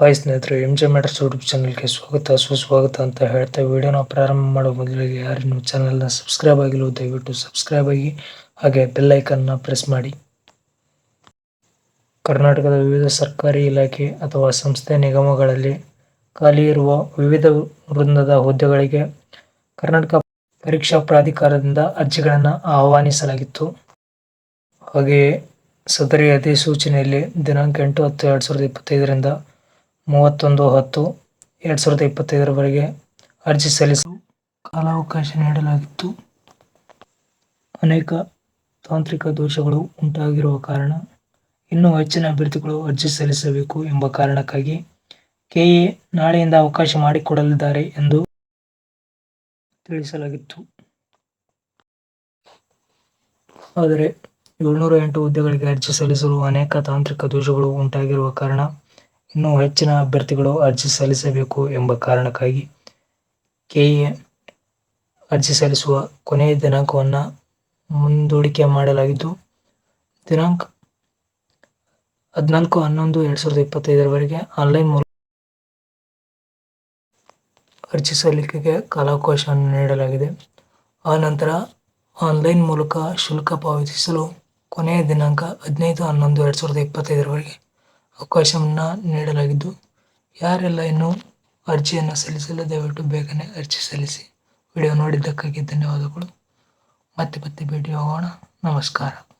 Hi ಸ್ನೇಹಿತರೆ, M J matters YouTube ಚಾನಲ್ಗೆ ಸ್ವಾಗತ, ಸುಸ್ವಾಗತ ಅಂತ ಹೇಳ್ತಾ ವಿಡಿಯೋನ ಪ್ರಾರಂಭ ಮಾಡೋ ಮೊದಲಿಗೆ ಯಾರು ನಿಮ್ಮ ಚಾನಲ್ನ ಸಬ್ಸ್ಕ್ರೈಬ್ ಆಗಿಲ್ಲ ದಯವಿಟ್ಟು ಸಬ್ಸ್ಕ್ರೈಬ್ ಆಗಿ, ಹಾಗೆ ಬೆಲ್ ಐಕನ್ನ ಪ್ರೆಸ್ ಮಾಡಿ. ಕರ್ನಾಟಕದ ವಿವಿಧ ಸರ್ಕಾರಿ ಇಲಾಖೆ ಅಥವಾ ಸಂಸ್ಥೆ ನಿಗಮಗಳಲ್ಲಿ ಖಾಲಿ ಇರುವ ವಿವಿಧ ವೃಂದದ ಹುದ್ದೆಗಳಿಗೆ ಕರ್ನಾಟಕ ಪರೀಕ್ಷಾ ಪ್ರಾಧಿಕಾರದಿಂದ ಅರ್ಜಿಗಳನ್ನು ಆಹ್ವಾನಿಸಲಾಗಿತ್ತು. ಹಾಗೆಯೇ ಸದರಿ ಅಧಿಸೂಚನೆಯಲ್ಲಿ ದಿನಾಂಕ ಎಂಟು ಹತ್ತು ಎರಡು ಸಾವಿರದ ಇಪ್ಪತ್ತೈದರಿಂದ ಮೂವತ್ತೊಂದು ಹತ್ತು ಎರಡು ಸಾವಿರದ ಇಪ್ಪತ್ತೈದರವರೆಗೆ ಅರ್ಜಿ ಸಲ್ಲಿಸಲು ಕಾಲಾವಕಾಶ ನೀಡಲಾಗಿತ್ತು. ಅನೇಕ ತಾಂತ್ರಿಕ ದೋಷಗಳು ಉಂಟಾಗಿರುವ ಕಾರಣ ಇನ್ನೂ ಹೆಚ್ಚಿನ ಅಭ್ಯರ್ಥಿಗಳು ಅರ್ಜಿ ಸಲ್ಲಿಸಬೇಕು ಎಂಬ ಕಾರಣಕ್ಕಾಗಿ ಕೆಎ ನಾಳೆಯಿಂದ ಅವಕಾಶ ಮಾಡಿಕೊಡಲಿದ್ದಾರೆ ಎಂದು ತಿಳಿಸಲಾಗಿತ್ತು. ಆದರೆ ಏಳ್ನೂರ ಎಂಟು ಹುದ್ದೆಗಳಿಗೆ ಅರ್ಜಿ ಸಲ್ಲಿಸಲು ಅನೇಕ ತಾಂತ್ರಿಕ ದೋಷಗಳು ಉಂಟಾಗಿರುವ ಕಾರಣ ಇನ್ನೂ ಹೆಚ್ಚಿನ ಅಭ್ಯರ್ಥಿಗಳು ಅರ್ಜಿ ಸಲ್ಲಿಸಬೇಕು ಎಂಬ ಕಾರಣಕ್ಕಾಗಿ ಕೆಎ ಅರ್ಜಿ ಸಲ್ಲಿಸುವ ಕೊನೆಯ ದಿನಾಂಕವನ್ನು ಮುಂದೂಡಿಕೆ ಮಾಡಲಾಗಿದ್ದು, ದಿನಾಂಕ ಹದಿನಾಲ್ಕು, ಹನ್ನೊಂದು, ಎರಡು ಸಾವಿರದ ಇಪ್ಪತ್ತೈದರವರೆಗೆ ಆನ್ಲೈನ್ ಮೂಲಕ ಅರ್ಜಿ ಸಲ್ಲಿಕೆಗೆ ಕಾಲಾವಕಾಶವನ್ನು ನೀಡಲಾಗಿದೆ. ಆ ನಂತರ ಆನ್ಲೈನ್ ಮೂಲಕ ಶುಲ್ಕ ಪಾವತಿಸಲು ಕೊನೆಯ ದಿನಾಂಕ ಹದಿನೈದು, ಹನ್ನೊಂದು, ಎರಡು ಸಾವಿರದ ಇಪ್ಪತ್ತೈದರವರೆಗೆ ಅವಕಾಶವನ್ನು ನೀಡಲಾಗಿದ್ದು, ಯಾರೆಲ್ಲ ಇನ್ನೂ ಅರ್ಜಿಯನ್ನು ಸಲ್ಲಿಸಿಲ್ಲ ದಯವಿಟ್ಟು ಬೇಗನೆ ಅರ್ಜಿ ಸಲ್ಲಿಸಿ. ವಿಡಿಯೋ ನೋಡಿದ್ದಕ್ಕಾಗಿ ಧನ್ಯವಾದಗಳು. ಮತ್ತೆ ಮತ್ತೆ ಭೇಟಿ ಹೋಗೋಣ ನಮಸ್ಕಾರ.